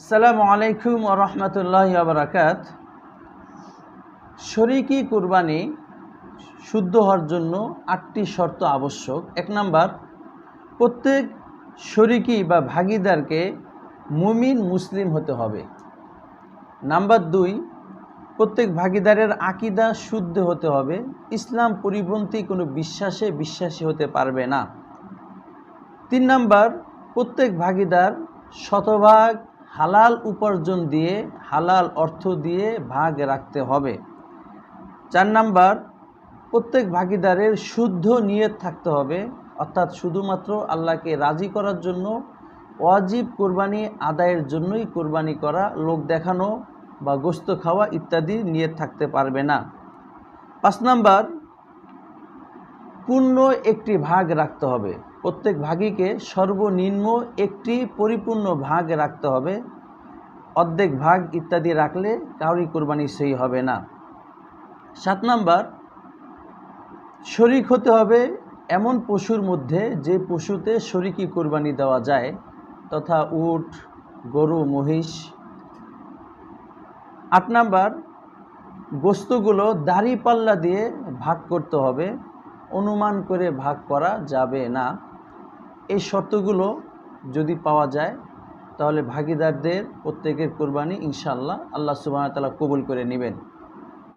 আসসালামু আলাইকুম রহমতুল্লাহ আবরাকাত শরিকি কুরবানি শুদ্ধ হওয়ার জন্য আটটি শর্ত আবশ্যক। এক নাম্বার, প্রত্যেক শরিকি বা ভাগিদারকে মুমিন মুসলিম হতে হবে। নাম্বার দুই, প্রত্যেক ভাগিদারের আকিদা শুদ্ধ হতে হবে। ইসলাম পরিপন্থী কোনো বিশ্বাসে বিশ্বাসী হতে পারবে না। তিন নাম্বার, প্রত্যেক ভাগিদার শতভাগ হালাল উপার্জন দিয়ে, হালাল অর্থ দিয়ে ভাগ রাখতে হবে। চার নাম্বার, প্রত্যেক ভাগিদারের শুদ্ধ নিয়ত থাকতে হবে, অর্থাৎ শুধুমাত্র আল্লাহকে রাজি করার জন্য, ওয়াজিব কোরবানি আদায়ের জন্যই কোরবানি করা, লোক দেখানো বা গোস্ত খাওয়া ইত্যাদি নিয়ত থাকতে পারবে না। পাঁচ নাম্বার পূর্ণ একটি ভাগ রাখতে হবে। প্রত্যেক ভাগীকে সর্বনিম্ন একটি পরিপূর্ণ ভাগ রাখতে হবে। অর্ধেক ভাগ ইত্যাদি রাখলে কাউরি কোরবানি সেই হবে না। সাত নাম্বার, শরিক হতে হবে এমন পশুর মধ্যে যে পশুতে শরিকি কোরবানি দেওয়া যায়, তথা উট, গরু, মহিষ। আট নাম্বার বস্তুগুলো দাড়ি পাল্লা দিয়ে ভাগ করতে হবে। অনুমান করে ভাগ করা যাবে না। এই শর্তগুলো যদি পাওয়া যায়, তাহলে ভাগিদারদের প্রত্যেকের কোরবানি ইনশাল্লাহ আল্লাহ সুবাহ তালা কবুল করে নেবেন।